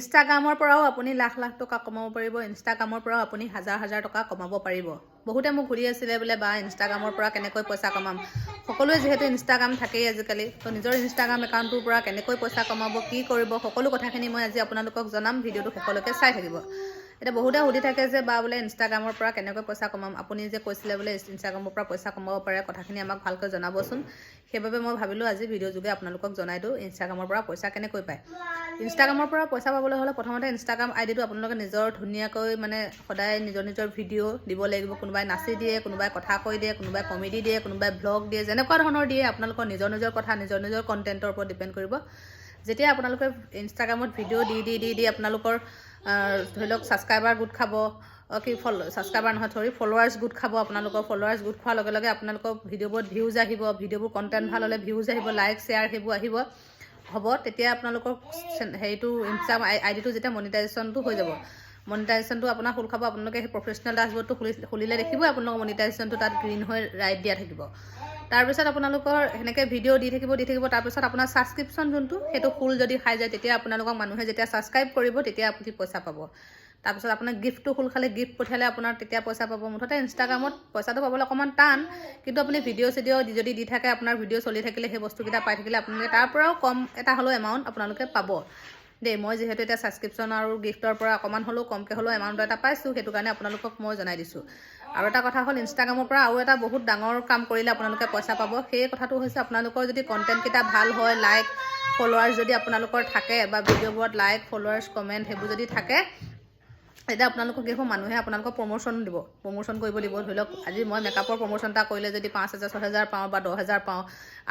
ইনষ্টাগ্ৰামৰ পৰাও আপুনি লাখ লাখ টকা কমাব পাৰিব। ইনষ্টাগ্ৰামৰ পৰাও আপুনি হাজাৰ হাজাৰ টকা কমাব পাৰিব। বহুতে মোক সুধি আছিলে বোলে বা ইনষ্টাগ্ৰামৰ পৰা কেনেকৈ পইচা কমাম? সকলোৱে যিহেতু ইনষ্টাগ্ৰাম থাকেই আজিকালি তো নিজৰ ইনষ্টাগ্ৰাম একাউণ্টটোৰ পৰা কেনেকৈ পইচা কমাব কি কৰিব সকলো কথাখিনি মই আজি আপোনালোকক জনাম ভিডিঅ'টো শেষলৈকে চাই থাকিব। এতিয়া বহুতে সুধি থাকে যে বা বোলে ইনষ্টাগ্ৰামৰ পৰা কেনেকৈ পইচা কমাম? আপুনি যে কৈছিলে বোলে ইনষ্টাগ্ৰামৰ পৰা পইচা কমাব পাৰে কথাখিনি আমাক ভালকৈ জনাবচোন। সেইবাবে মই ভাবিলোঁ আজি ভিডিঅ' যোগে আপোনালোকক জনাই দিওঁ ইনষ্টাগ্ৰামৰ পৰা পইচা কেনেকৈ পায়। ইনষ্টাগ্ৰামৰ পৰা পইচা পাবলৈ হ'লে প্ৰথমতে ইনষ্টাগ্ৰাম আই ডিটো আপোনালোকে নিজৰ ধুনীয়াকৈ মানে সদায় নিজৰ নিজৰ ভিডিঅ' দিব লাগিব। কোনোবাই নাচি দিয়ে কোনোবাই কথা কৈ দিয়ে কোনোবাই কমেডি দিয়ে কোনোবাই ভ্লগ দিয়ে যেনেকুৱা ধৰণৰ দিয়ে আপোনালোকৰ নিজৰ নিজৰ কথা নিজৰ নিজৰ কণ্টেণ্টৰ ওপৰত ডিপেণ্ড কৰিব। যেতিয়া আপোনালোকে ইনষ্টাগ্ৰামত ভিডিঅ' দি দি দি দি আপোনালোকৰ ধৰি লওক ছাবস্ক্ৰাইবাৰ গোট খাব কি ফল ছাবস্ক্ৰাইবাৰ নহয় চৰি ফলোৱাৰ্ছ গোট খাব আপোনালোকৰ ফলোৱাৰ্ছ গোট খোৱাৰ লগে লগে আপোনালোকৰ ভিডিঅ'বোৰত ভিউজ আহিব ভিডিঅ'বোৰ কণ্টেণ্ট ভাল হ'লে ভিউজ আহিব লাইক শ্বেয়াৰ সেইবোৰ আহিব। হ'ব তেতিয়া আপোনালোকৰ হেৰিটো ইনষ্টাগ্ৰাম আই ডিটো যেতিয়া মনিটাইজেশ্যনটো হৈ যাব মনিটাইজেশ্যনটো আপোনাৰ খোল খাব আপোনালোকে সেই প্ৰফেচনেল ডাছবৰ্ডটো খুলি খুলিলে দেখিবই আপোনালোকৰ মনিটাইজেশ্যনটো তাত গ্ৰীণ হৈ ৰাইট দিয়া থাকিব। তাৰপিছত আপোনালোকৰ সেনেকৈ ভিডিঅ' দি থাকিব দি থাকিব তাৰপিছত আপোনাৰ ছাবস্ক্ৰিপশ্যন যোনটো সেইটো ফুল যদি খাই যায় তেতিয়া আপোনালোকক মানুহে যেতিয়া ছাবস্ক্ৰাইব কৰিব তেতিয়া আপুনি পইচা পাব। তাৰপিছত আপোনাৰ গিফ্টটো খোল খালে গিফ্ট পঠিয়ালে আপোনাৰ, তেতিয়া পইচা পাব। মুঠতে ইনষ্টাগ্ৰামত পইচাটো পাবলৈ অকণমান টান, কিন্তু আপুনি ভিডিঅ' চিডিঅ' যদি দি থাকে, আপোনাৰ ভিডিঅ' চলি থাকিলে, সেই বস্তুকেইটা পাই থাকিলে আপোনালোকে তাৰ পৰাও কম এটা হ'লেও এমাউণ্ট আপোনালোকে পাব। দেই, মই যিহেতু এতিয়া ছাবস্ক্ৰিপশ্যন আৰু গিফ্টৰ পৰা অকণমান হ'লেও কমকৈ হ'লেও এমাউণ্ট এটা পাইছোঁ, সেইটো কাৰণে আপোনালোকক মই জনাই দিছোঁ। আৰু এটা কথা হ'ল ইনষ্টাগ্ৰামৰ পৰা আৰু এটা বহুত ডাঙৰ কাম কৰিলে আপোনালোকে পইচা পাব। সেই কথাটো হৈছে, আপোনালোকৰ যদি কণ্টেণ্টকেইটা ভালো হয় লাইক ফলোৱাৰ্ছ যদি আপোনালোকৰ থাকে বা ভিডিঅ'বোৰত লাইক ফলোৱাৰ্ছ কমেণ্ট সেইবোৰ যদি থাকে তেতিয়া আপোনালোকক কি হ'ব মানুহে আপোনালোকক প্ৰমোশ্যন দিব। প্ৰমোশ্যন কৰিব দিব। ধৰি লওক, আজি মই মেকআপৰ প্ৰমোশ্যন এটা কৰিলে যদি পাঁচ হাজাৰ, ছয় হাজাৰ পাওঁ বা দহ হাজাৰ পাওঁ,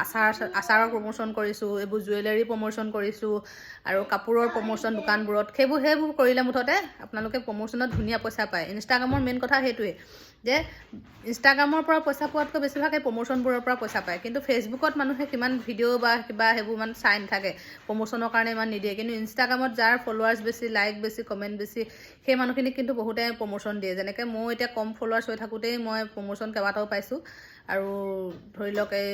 আচাৰ, আচাৰৰ প্ৰমোশ্যন কৰিছোঁ, এইবোৰ জুৱেলাৰী প্ৰমোশ্যন কৰিছোঁ, আৰু কাপোৰৰ প্ৰমোশ্যন দোকানবোৰত, সেইবোৰ সেইবোৰ কৰিলে মুঠতে আপোনালোকে প্ৰমোশ্যনত ধুনীয়া পইচা পায়। ইনষ্টাগ্ৰামৰ মেইন কথা সেইটোৱে, যে ইনষ্টাগ্ৰামৰ পৰা পইচা পোৱাতকৈ বেছিভাগ প্ৰমোশ্যনবোৰৰ পৰা পইচা পায়। কিন্তু ফেচবুকত মানুহে কিমান ভিডিঅ' বা কিবা সেইবোৰ ইমান চাই নাথাকে। প্ৰমোশ্যনৰ কাৰণে ইমান নিদিয়ে। কিন্তু ইনষ্টাগ্ৰামত যাৰ ফলোৱাৰ্ছ বেছি লাইক বেছি কমেণ্ট বেছি, সেই মানুহখিনিক কিন্তু বহুতে প্ৰমোশ্যন দিয়ে। যেনেকৈ মোৰ এতিয়া কম ফলোৱাৰ্ছ হৈ থাকোঁতেই মই প্ৰমোশ্যন কেইবাটাও পাইছোঁ। আৰু ধৰি লওক এই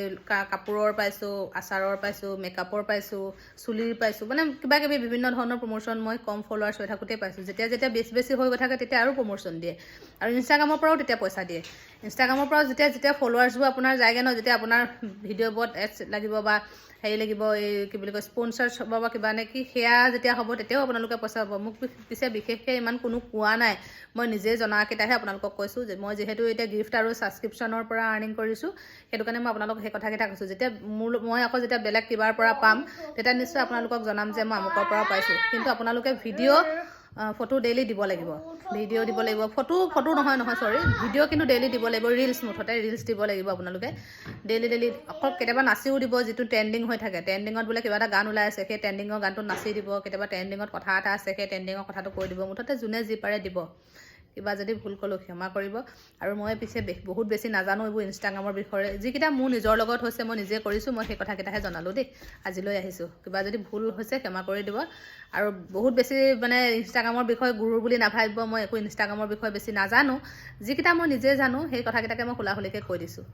কাপোৰৰ পাইছোঁ, আচাৰৰ পাইছোঁ মেকআপৰ পাইছোঁ, চুলিৰ পাইছোঁ মানে কিবা কিবি বিভিন্ন ধৰণৰ প্ৰমোশ্যন মই কম ফলোৱাৰ্ছ হৈ থাকোঁতেই পাইছোঁ। যেতিয়া যেতিয়া বেছি বেছি হৈ গৈ থাকে তেতিয়া আৰু প্ৰমোশ্যন দিয়ে। আৰু ইনষ্টাগ্ৰামৰ পৰাও তেতিয়া পইচা দিয়ে। ইনষ্টাগ্ৰামৰ পৰাও যেতিয়া যেতিয়া ফলোৱাৰ্ছবোৰ আপোনাৰ যায়গৈ ন, যেতিয়া আপোনাৰ ভিডিঅ'বোৰত এডছ লাগিব বা হেৰি লাগিব, এই কি বুলি কয় স্পনচাৰ্ছ হ'ব বা কিবা নে কি, সেয়া যেতিয়া হ'ব তেতিয়াও আপোনালোকে পইচা পাব। মোক পিছে বিশেষকৈ ইমান কোনো কোৱা নাই। মই নিজে জনাকেইটাহে আপোনালোকক কৈছোঁ যে মই যিহেতু এতিয়া গিফ্ট আৰু ছাবস্ক্ৰিপশ্যনৰ পৰা আৰ্নিং কৰিছোঁ। সেইটো কাৰণে মই আপোনালোকক সেই কথাকেইটা কৈছোঁ। যেতিয়া মোৰ মই আকৌ যেতিয়া বেলেগ কিবাৰ পৰা পাম তেতিয়া নিশ্চয় আপোনালোকক জনাম যে মই আমুকৰ পৰা পাইছোঁ। কিন্তু আপোনালোকে ভিডিঅ' ফটো ডেইলি দিব লাগিব। ভিডিঅ' দিব লাগিব। ফটো ফটো নহয় নহয় চৰি ভিডিঅ' কিন্তু ডেইলি দিব লাগিব ৰিলচ মুঠতে ৰিলচ দিব লাগিব আপোনালোকে। ডেইলি ডেইলি অকল কেতিয়াবা নাচিও দিব যিটো ট্ৰেণ্ডিং হৈ থাকে। ট্ৰেণ্ডিঙত বোলে কিবা এটা গান ওলাই আছে সেই ট্ৰেণ্ডিঙৰ গানটোত নাচি দিব। কেতিয়াবা ট্ৰেণ্ডিঙত কথা এটা আছে সেই ট্ৰেণ্ডিঙৰ কথাটো কৈ দিব। মুঠতে যোনে যি পাৰে দিব। কিবা যদি ভুল ক'লোঁ ক্ষমা কৰিব। আৰু মই পিছে বহুত বেছি নাজানো এইবোৰ ইনষ্টাগ্ৰামৰ বিষয়ে। যিকেইটা মোৰ নিজৰ লগত হৈছে মই নিজে কৰিছোঁ মই সেই কথাকেইটাহে জনালোঁ দেই। আজিলৈ আহিছোঁ। কিবা যদি ভুল হৈছে ক্ষমা কৰি দিব। আৰু বহুত বেছি মানে ইনষ্টাগ্ৰামৰ বিষয়ে গুৰু বুলি নাভাবিব মই একো ইনষ্টাগ্ৰামৰ বিষয়ে বেছি নাজানো। যিকেইটা মই নিজে জানো সেই কথাকেইটাকে মই খোলা খুলিকৈ কৈ দিছোঁ।